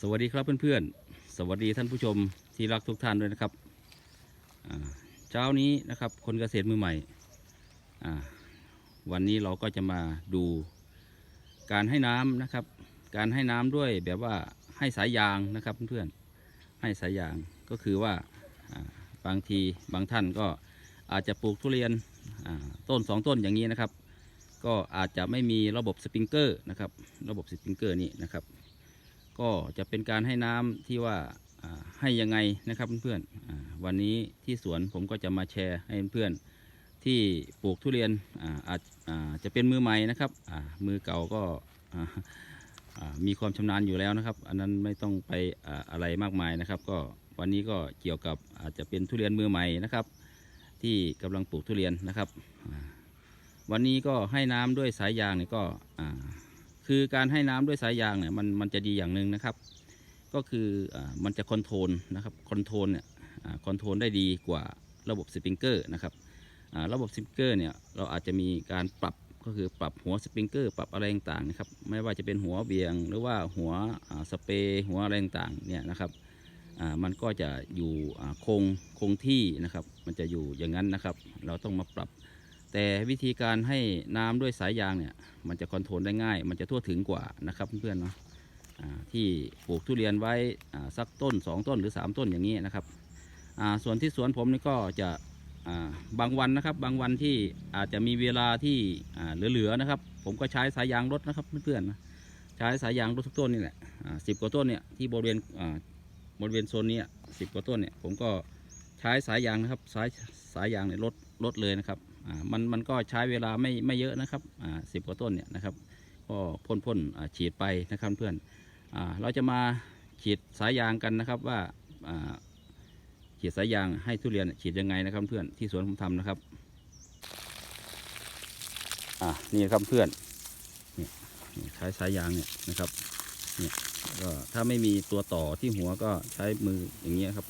สวัสดีครับเพื่อนๆ สวัสดีท่านผู้ชมที่รักทุกท่านด้วยนะครับเช้านี้นะครับคนเกษตรมือใหม่ วันนี้เราก็จะมาดูการให้น้ำนะครับ การให้น้ำด้วยแบบว่าให้สายยางนะครับเพื่อนๆ ให้สายยางก็คือว่าบางทีบางท่านก็อาจจะปลูกทุเรียนต้นสองต้นอย่างนี้นะครับ ก็อาจจะไม่มีระบบสปริงเกอร์นะครับ ระบบสปริงเกอร์นี่นะครับ ก็จะเป็นการให้น้ำที่ว่าให้ยังไงนะครับเพื่อนๆวันนี้ที่สวนผมก็จะมาแชร์ให้เพื่อนๆที่ปลูกทุเรียนอาจจะเป็นมือใหม่นะครับมือเก่าก็มีความชำนาญอยู่แล้วนะครับ อันนั้นไม่ต้องไปออะไรมากมายนะครับ ก็วันนี้ก็เกี่ยวกับอาจจะเป็นทุเรียนมือใหม่นะครับ ที่กำลังปลูกทุเรียนนะครับ วันนี้ก็ให้น้ำด้วยสายยางเนี่ยก็อ่า คือการให้น้ำด้วยสายยางเนี่ยมันมันจะดีอย่างหนึ่งนะครับ ก็คืออามันจะคอนโทรลนะครับคอนโทรลเนี่ยคอนโทรลได้ดีกว่าระบบสปริงเกอร์นะครับอ่าระบบสปริงเกอร์เนี่ยเราอาจจะมีการปรับก็คือปรับหัวสปริงเกอร์ปรับอะไรต่างๆนะครับไม่ว่าจะเป็นหัวเบียง หรือว่าหัวอ่าสเปรย์หัวอะไรต่างๆเนี่ยนะครับอ่ามันก็จะอยู่อ่าคงคงที่นะครับ มันจะอยู่อย่างนั้นนะครับ เราต้องมาปรับ แต่วิธีการให้น้ำด้วยสายยางเนี่ย มันจะคอนโทรลได้ง่าย มันจะทั่วถึงกว่านะครับเพื่อนๆเนาะที่ปลูกทุเรียนไว้สักต้น 2 ต้นหรือ 3 ต้นอย่างนี้นะครับส่วนที่สวนผมนี่ก็จะบางวันนะครับ บางวันที่อาจจะมีเวลาที่เหลือๆนะครับ ผมก็ใช้สายยางรถนะครับเพื่อนๆนะใช้สายยางรถทุกต้นนี่แหละสิบกว่าต้นเนี่ยที่บริเวณบริเวณโซนนี้สิบกว่าต้นเนี่ยผมก็ใช้สายยางนะครับสายสายยางเนี่ยลดลดเลยนะครับ มันมันก็ใช้เวลาไม่ไม่เยอะนะครับสิบกว่าต้นเนี่ยนะครับ ก็พ่นพ่นฉีดไปนะครับเพื่อนอเราจะมาฉีดสายยางกันนะครับว่าฉีดสายยางให้ทุเรียนฉีดยังไงนะครับเพื่อนที่สวนผมทำนะครับอ่านี่ครับเพื่อนนี่ใช้สายยางเนี่ยนะครับเนี่ยก็ถ้าไม่มีตัวต่อที่หัวก็ใช้มืออย่างเงี้ยครับ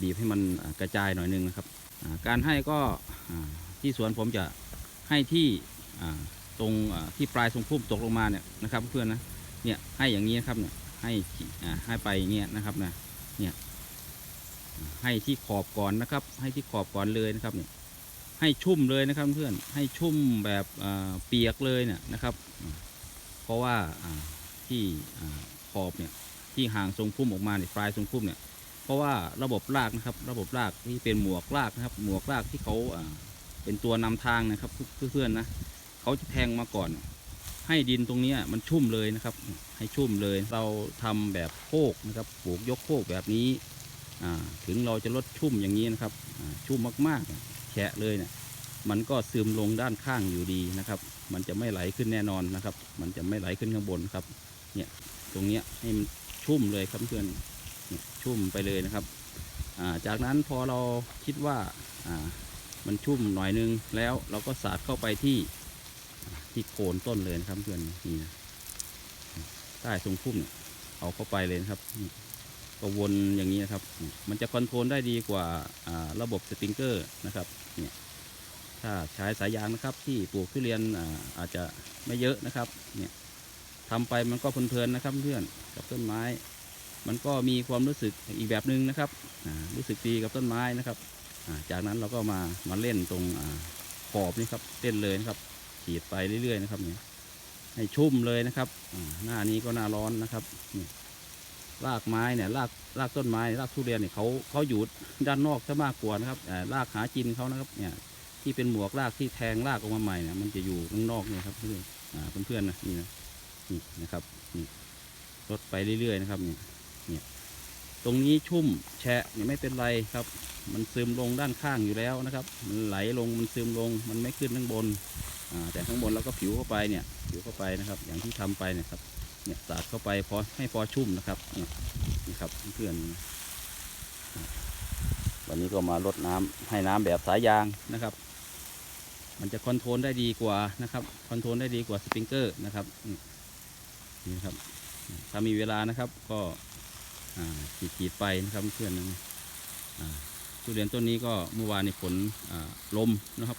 บีบให้มันกระจายหน่อยนึงนะครับการให้ก็ ที่สวนผมจะให้ที่ตรงที่ปลายทรงพุ่มตกลงมาเนี่ยนะครับ เพื่อนนะเนี่ยให้อย่างนี้นะครับเนี่ยให้ให้ไปอย่างเงี้ยนะครับนะเนี่ยให้ที่ขอบก่อนนะครับ ให้ที่ขอบก่อนเลยนะครับเนี่ยให้ชุ่มเลยนะครับเพื่อนให้ชุ่มแบบเปียกเลยเนี่ยนะครับ เพราะว่าที่ขอบเนี่ยที่ห่างทรงพุ่มออกมาเนี่ยปลายทรงพุ่มเนี่ยเพราะว่าระบบรากนะครับ ระบบรากที่เป็นหมวกรากนะครับ หมวกรากที่เขา เป็นตัวนำทางนะครับเพื่อนๆนะเขาจะแทงมาก่อน ให้ดินตรงนี้มันชุ่มเลยนะครับ ให้ชุ่มเลยเราทำแบบโคกนะครับปลูกยกโคกแบบนี้ถึงเราจะลดชุ่มอย่างนี้นะครับชุ่มมากๆแฉะเลยเนี่ยมันก็ซึมลงด้านข้างอยู่ดีนะครับ มันจะไม่ไหลขึ้นแน่นอนนะครับ มันจะไม่ไหลขึ้นข้างบนครับ เนี่ยตรงเนี้ยให้มันชุ่มเลยครับเพื่อนชุ่มไปเลยนะครับ จากนั้นพอเราคิดว่า มันชุ่มหน่อยนึงแล้วเราก็สาดเข้าไปที่ที่โคนต้นเลยนะครับเพื่อนนี่นะใต้ทรงพุ่มเนี่ยเอาเข้าไปเลยครับก็วนอย่างนี้นะครับ มันจะคอนโทรลได้ดีกว่าระบบสปริงเกอร์นะครับเนี่ยถ้าใช้สายยางนะครับที่ปลูกทุเรียนอาอาจจะไม่เยอะนะครับเนี่ยทำไปมันก็เพลินๆนะครับเพื่อนกับต้นไม้ มันก็มีความรู้สึกอีกแบบหนึ่งนะครับรู้สึกดีกับต้นไม้นะครับ จากนั้นเราก็มามาเล่นตรงขอบนี่ครับเล่นเลยนะครับฉีดไปเรื่อยๆนะครับเนี่ยให้ชุ่มเลยนะครับหน้านี้ก็หน้าร้อนนะครับนี่รากไม้เนี่ยรากรากต้นไม้รากทุเรียนเนี่ยเขาเขาอยู่ด้านนอกซะมากกว่านะครับรากหากินเขานะครับเนี่ยที่เป็นหมวกรากที่แทงรากออกมาใหม่เนี่ยมันจะอยู่ข้างนอกเนี่ยครับเพื่อนเพื่อนๆนะนี่นะนี่นะครับนี่ลดไปเรื่อยๆนะครับเนี่ย ตรงนี้ชุ่มแฉะเนี่ยไม่เป็นไรครับ มันซึมลงด้านข้างอยู่แล้วนะครับ มันไหลลงมันซึมลง มันไม่ขึ้นข้างบนแต่ข้างบนเราก็ผิวเข้าไปเนี่ย ผิวเข้าไปนะครับ อย่างที่ทำไปเนี่ยครับ เนี่ยสาดเข้าไปพอให้พอชุ่มนะครับนี่ครับเพื่อนวันนี้ก็มาลดน้ำให้น้ำแบบสายยางนะครับ มันจะคอนโทรลได้ดีกว่านะครับ คอนโทรลได้ดีกว่าสปริงเกอร์นะครับนี่ครับ ถ้ามีเวลานะครับ ก็ ขีดขีดไปนะครับเพื่อนนะทุเรียนต้นนี้ก็เมื่อวานในฝนลมนะครับ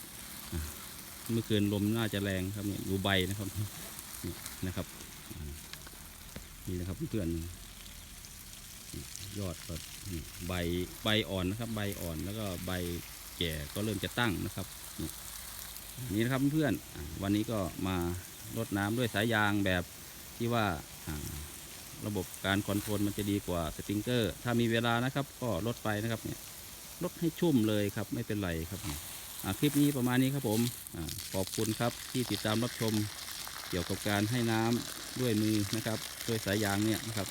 เมื่อคืนลมน่าจะแรงครับเนี่ยดูใบนะครับนี่นะครับนี่นะครับเพื่อนยอดก็ใบใบอ่อนนะครับ ใบอ่อนแล้วก็ใบแก่ก็เริ่มจะตั้งนะครับนี่นะครับเพื่อนวันนี้ก็มารดน้ำด้วยสายยางแบบที่ว่า ระบบการคอนโทรลมันจะดีกว่าสติงเกอร์ ถ้ามีเวลานะครับ ก็ลดไปนะครับเนี่ยลดให้ชุ่มเลยครับไม่เป็นไรครับคลิปนี้ประมาณนี้ครับผมอขอบคุณครับที่ติดตามรับชมเกี่ยวกับการให้น้ำด้วยมือนะครับด้วยสายยางเนี่ยนะครับ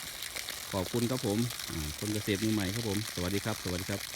ขอบคุณครับผมคนเกษตรมือใหม่ครับผม สวัสดีครับ สวัสดีครับ